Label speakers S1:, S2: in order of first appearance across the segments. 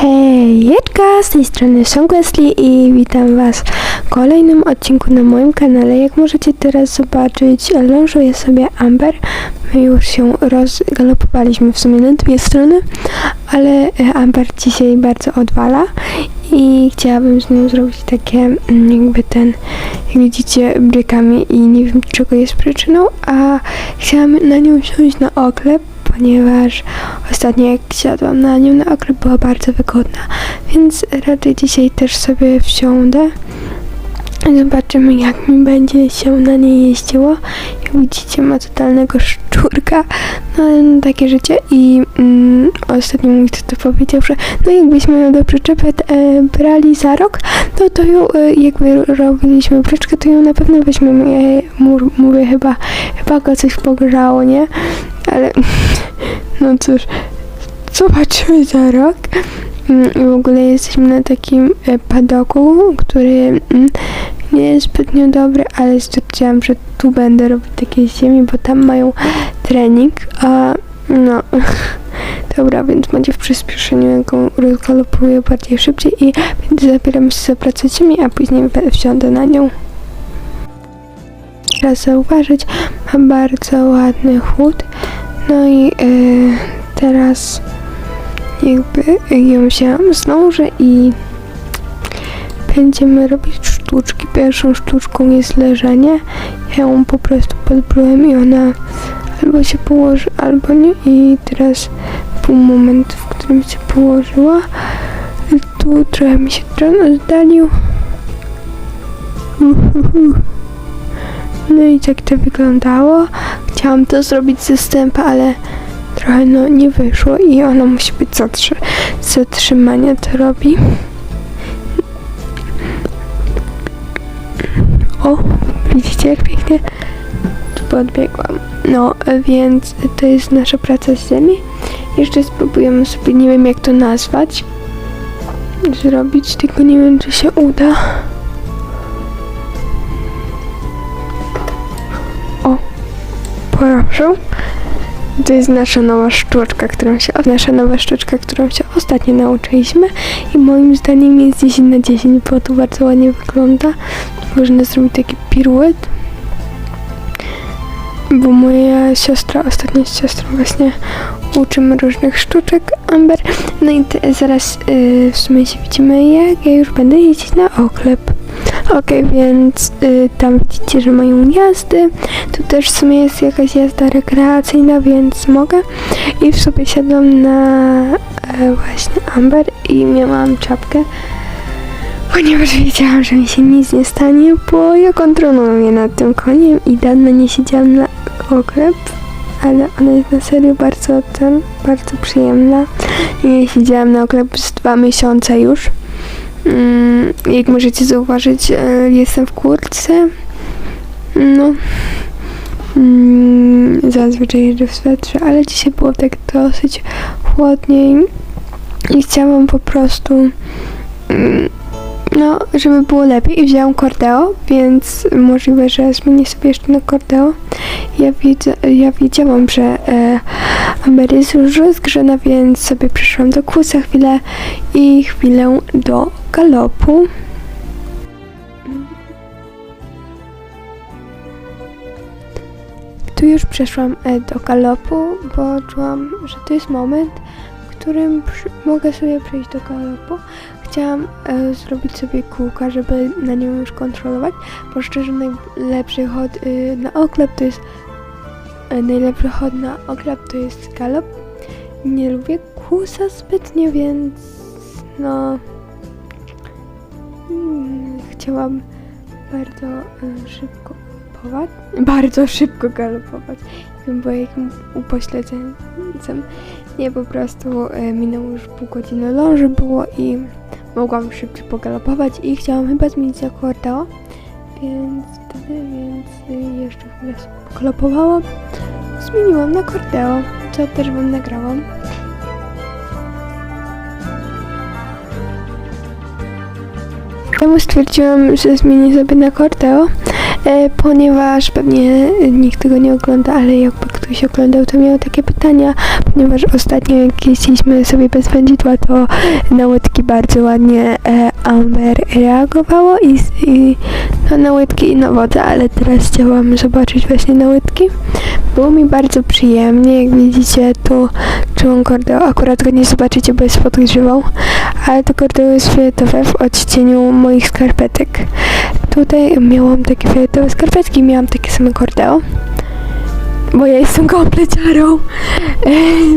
S1: Hejeczka, z tej strony Song Wesley i witam Was w kolejnym odcinku na moim kanale. Jak możecie teraz zobaczyć, lążuje sobie Amber. My już się rozgalopowaliśmy w sumie na dwie strony, ale e, Amber dzisiaj bardzo odwala i chciałabym z nią zrobić takie mm, jakby ten, jak widzicie, brykami i nie wiem czego jest przyczyną, a chciałam na nią wsiąść na oklep, ponieważ ostatnio jak siadłam na nią na oklep była bardzo wygodna, więc raczej dzisiaj też sobie wsiądę. Zobaczymy jak mi będzie się na niej jeździło. Jak widzicie ma totalnego szczurka, no no, takie życie i mm, ostatnio mój tata powiedział, że no jakbyśmy ją do przyczepy e, brali za rok, to to ją e, jakby robiliśmy bryczkę, to ją na pewno weźmiemy. Ja mu, mówię chyba, chyba go coś pogrzało, nie? Ale no cóż, zobaczymy za rok. Mm, w ogóle jesteśmy na takim e, padoku, który mm, nie jest zbytnio dobry, ale stwierdziłam, że tu będę robić takie ziemi, bo tam mają trening, a no dobra, więc będzie w przyspieszeniu, jak ją rozgalopuję bardziej szybciej i zabieram się za pracę ziemi, a później wsiądę na nią. Teraz zauważyć, ma bardzo ładny chód, no i e, teraz jakby ją się zdążę i będziemy robić sztuczki. Pierwszą sztuczką jest leżenie. Ja ją po prostu podbrułem i ona albo się położy, albo nie. I teraz był moment, w którym się położyła. Tu trochę mi się tron oddalił. No i tak to wyglądało. Chciałam to zrobić ze stępa, ale trochę no nie wyszło i ono musi być zatrzy zatrzymania to robi. O, widzicie jak pięknie tu podbiegłam. No, więc to jest nasza praca z ziemi. Jeszcze spróbujemy sobie, nie wiem jak to nazwać, zrobić, tylko nie wiem czy się uda. To jest nasza nowa sztuczka, którą się, nasza nowa sztuczka, którą się ostatnio nauczyliśmy i moim zdaniem jest 10 na 10, bo to bardzo ładnie wygląda. Można zrobić taki piruet. Bo moja siostra, ostatnio z właśnie uczymy różnych sztuczek Amber. No i zaraz y, w sumie się widzimy, jak ja już będę jeździć na oklep. Okej, więc y, tam widzicie, że mają jazdy. Tu też w sumie jest jakaś jazda rekreacyjna, więc mogę. I w sobie siadłam na e, właśnie Amber i miałam czapkę, ponieważ wiedziałam, że mi się nic nie stanie, bo ja kontroluję nad tym koniem i dawno nie siedziałam na oklep. Ale ona jest na serio bardzo, ten, bardzo przyjemna. Nie siedziałam na oklep z dwa miesiące już. Mm, jak możecie zauważyć, e, jestem w kurtce. No. Mm, zazwyczaj jeżdżę w swetrze, ale dzisiaj było tak dosyć chłodniej i chciałam po prostu mm, no, żeby było lepiej i wzięłam Cordeo, więc możliwe, że zmienię sobie jeszcze na Cordeo. Ja, widzę, ja wiedziałam, że e, Amber jest już rozgrzana, więc sobie przyszłam do kłusa chwilę i chwilę do galopu. Tu już przeszłam e, do galopu, bo czułam, że to jest moment, w którym mogę sobie przejść do galopu. Chciałam e, zrobić sobie kółka, żeby na nią już kontrolować, bo szczerze najlepszy chod y, na oklep to jest e, najlepszy chod na oklep to jest galop. Nie lubię kłusa zbytnio, więc no mm, chciałam bardzo e, szybko galopować. Bardzo szybko galopować. Bo jakim upośledzeńcem. Nie, po prostu e, minęło już pół godziny ląży było i mogłam szybciej pogalopować i chciałam chyba zmienić na Cordeo, więc wtedy, więc y, jeszcze chwilę pogalopowałam. Zmieniłam na Cordeo, co też wam nagrałam. Temu stwierdziłam, że zmienię sobie na Cordeo, e, ponieważ pewnie nikt tego nie ogląda, ale jakby ktoś oglądał, to miał takie pytania, ponieważ ostatnio jak jeździliśmy sobie bez wędzidła, to na łydki bardzo ładnie e, Amber reagowało i, i no, na łydki i na wodę, ale teraz chciałam zobaczyć właśnie na łydki. Było mi bardzo przyjemnie, jak widzicie, tu czułam kordeo, akurat go nie zobaczycie, bo jest pod grzywą, ale to kordeo jest fioletowe w odcieniu moich skarpetek. Tutaj miałam takie fioletowe skarpetki, miałam takie same kordeo, bo ja jestem kompleciarą,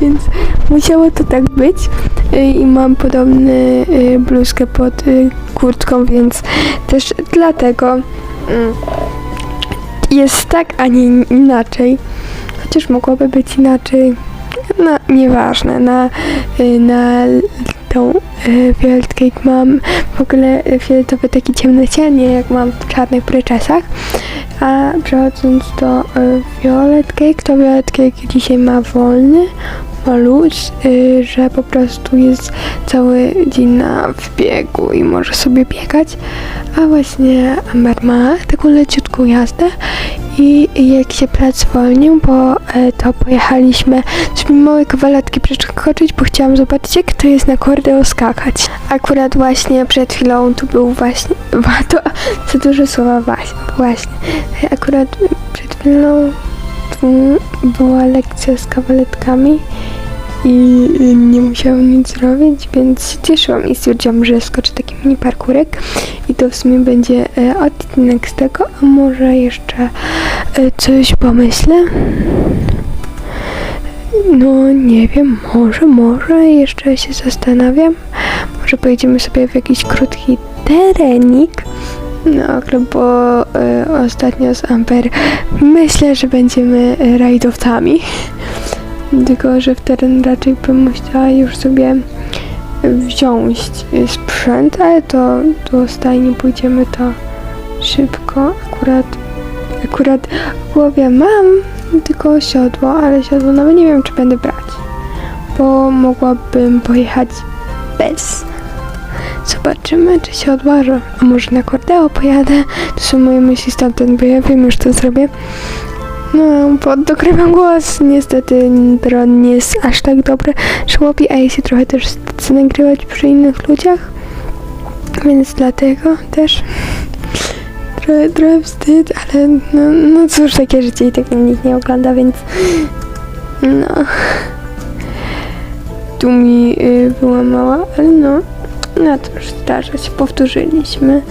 S1: więc musiało to tak być. I mam podobny e, bluzkę pod e, kurtką, więc też dlatego mm, jest tak, a nie inaczej. Chociaż mogłoby być inaczej. No, nieważne. Na, y, na tą y, mam w ogóle fioletowy taki ciemny cień, nie jak mam w czarnych pryczesach. A przechodząc do y, Violet Cake, to Violet Cake dzisiaj ma wolny, ma luz, y, że po prostu jest cały dzień na w biegu i może sobie biegać. A właśnie Amber ma taką leciutką jazdę i jak się plac zwolnił, bo e, to pojechaliśmy sobie małe kawaletki przeskoczyć, bo chciałam zobaczyć jak to jest na kordeo skakać. Akurat właśnie przed chwilą tu był właśnie, to za duże słowa właśnie, właśnie. Akurat przed chwilą była lekcja z kawaletkami i nie musiałam nic zrobić, więc się cieszyłam i stwierdziłam, że skoczę taki mini parkurek i to w sumie będzie e, odcinek z tego, a może jeszcze e, coś pomyślę. No nie wiem, może, może jeszcze się zastanawiam. Może pojedziemy sobie w jakiś krótki terenik. No, bo e, ostatnio z Amper myślę, że będziemy e, rajdowcami. Tylko, że w teren raczej bym musiała już sobie wziąć y, sprzęt, ale to do stajni pójdziemy to szybko. Akurat, akurat w głowie mam tylko siodło, ale siodło nawet nie wiem, czy będę brać, bo mogłabym pojechać bez. Zobaczymy, czy się odważę. A może na kordeo pojadę? To są moje myśli stamtąd, bo ja wiem już, co zrobię. No, bo dokrywam głos. Niestety dron nie jest aż tak dobry. Szłopi, a ja się trochę też chcę nagrywać przy innych ludziach. Więc dlatego też trochę, trochę wstyd, ale no, no cóż, takie życie i tak nikt nie ogląda, więc no. Tu mi y, była mała, ale no, no już zdarza się, powtórzyliśmy.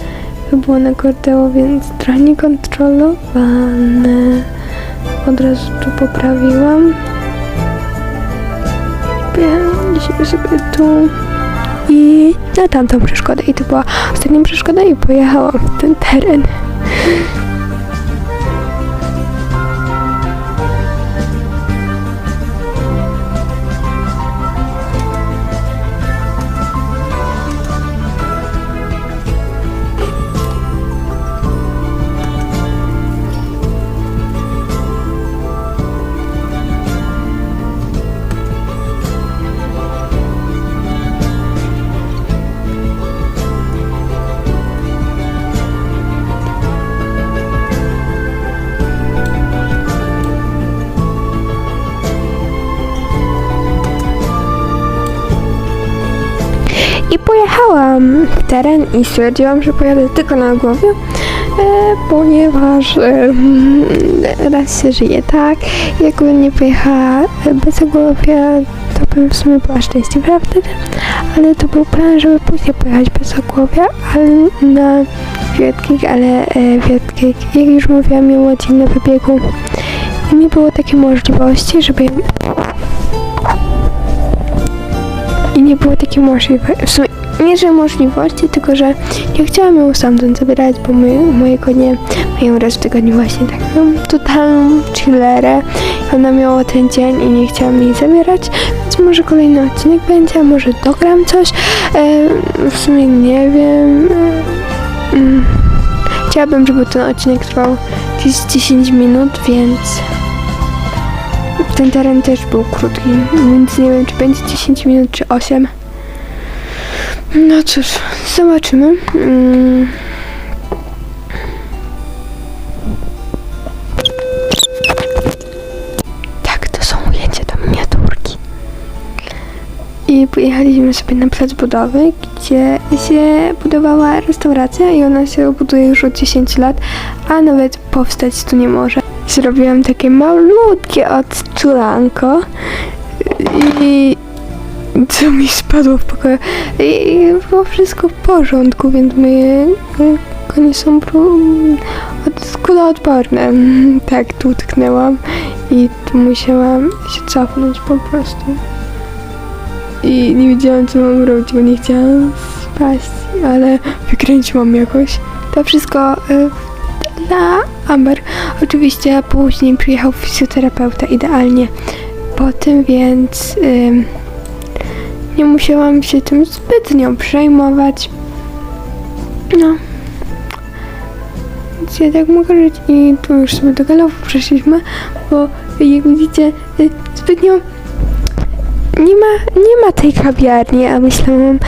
S1: To było na kordeo, więc trochę niekontrolowane. Od razu tu poprawiłam. Pojechaliśmy sobie tu i na tamtą przeszkodę. I to była ostatnia przeszkoda i pojechałam w ten teren. I pojechałam w teren i stwierdziłam, że pojadę tylko na głowie, e, ponieważ e, raz się żyje tak. Jakbym nie pojechała bez ogłowia, to bym w sumie była szczęśliwa wtedy, ale to był plan, żeby później pojechać bez ogłowia, ale na Wietkik, ale e, Wietkik, jak już mówiłam, miał dzień na wybiegu i nie było takiej możliwości, żeby i nie było takiej możliwości, w sumie nie, że możliwości, tylko że nie chciałam ją stamtąd zabierać, bo my, moje konie mają raz w tygodniu właśnie taką totalną chillerę. Ona miała ten dzień i nie chciałam jej zabierać, więc może kolejny odcinek będzie, a może dogram coś. E, w sumie nie wiem. E. Chciałabym, żeby ten odcinek trwał jakieś 10 minut, więc ten teren też był krótki, więc nie wiem, czy będzie 10 minut, czy 8. No cóż, zobaczymy. Mm. Tak, to są ujęcia do miniaturki. I pojechaliśmy sobie na plac budowy, gdzie się budowała restauracja i ona się buduje już od 10 lat, a nawet powstać tu nie może. Zrobiłam takie malutkie odczulanko i co mi spadło w pokoju. I było wszystko w porządku, więc moje konie są od, kuloodporne. Tak, tu utknęłam i tu musiałam się cofnąć po prostu. I nie wiedziałam, co mam robić, bo nie chciałam spaść, ale wykręciłam jakoś. To wszystko y, dla Amber. Oczywiście później przyjechał fizjoterapeuta idealnie po tym, więc nie musiałam się tym zbytnio przejmować. No. Więc ja tak mogę żyć i tu już sobie do galopu przeszliśmy, bo jak widzicie, y, zbytnio nie ma, nie ma tej kawiarni, a myślałam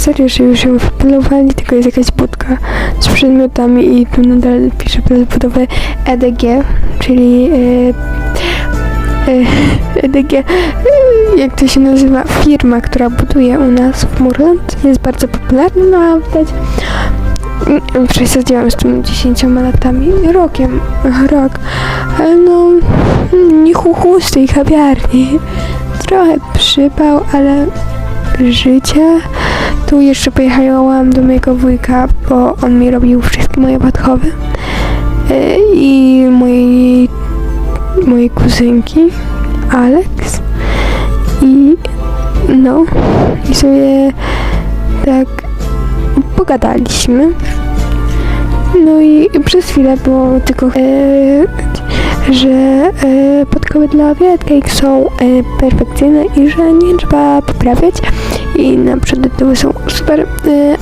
S1: serio, że już ją wypolowali, tylko jest jakaś budka z przedmiotami i tu nadal pisze plac budowy EDG, czyli y, y, EDG, y, jak to się nazywa, firma, która buduje u nas w Murland, jest bardzo popularna, no a widać, mm, przesadziłam z tymi 10 latami, rokiem, rok, ale no, mm, nie chuchu z tej kawiarni, trochę przypał, ale życie. Tu jeszcze pojechałam do mojego wujka, bo on mi robił wszystkie moje podchowy. E, I mojej, mojej kuzynki, Alex. I no, i sobie tak pogadaliśmy. No i przez chwilę było tylko, e, że e, podkoły dla Wiatkake są e, perfekcyjne i że nie trzeba poprawiać. I na przykład tyły są super. E,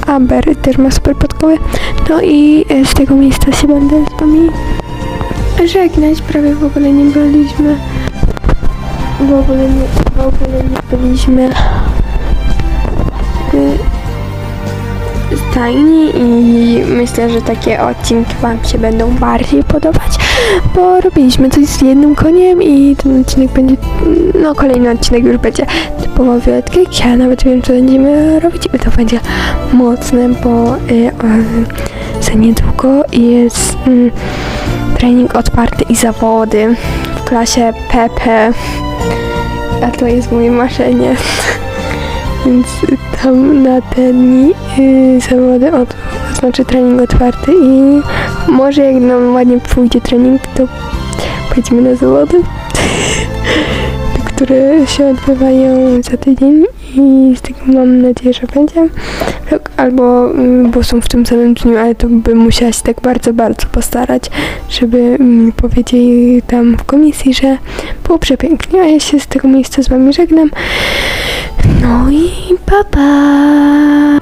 S1: Amber też ma super podkoły. No i e, z tego miejsca się będę z wami żegnać. Prawie w ogóle nie byliśmy. W ogóle nie, w ogóle nie byliśmy. Stajni i myślę, że takie odcinki Wam się będą bardziej podobać, bo robiliśmy coś z jednym koniem i ten odcinek będzie, no kolejny odcinek już będzie typowo wielki, ja nawet wiem, co będziemy robić i to będzie mocne, bo y, y, za niedługo jest y, trening otwarty i zawody w klasie PP, a to jest moje marzenie. Więc tam na te dni yy, zawody od, znaczy trening otwarty i może jak nam ładnie pójdzie trening, to pojedziemy na zawody, które się odbywają za tydzień i z tego mam nadzieję, że będzie albo mm, bo są w tym samym dniu, ale to bym musiała się tak bardzo, bardzo postarać, żeby powiedzieli tam w komisji, że było przepięknie, a ja się z tego miejsca z wami żegnam. No i pa pa!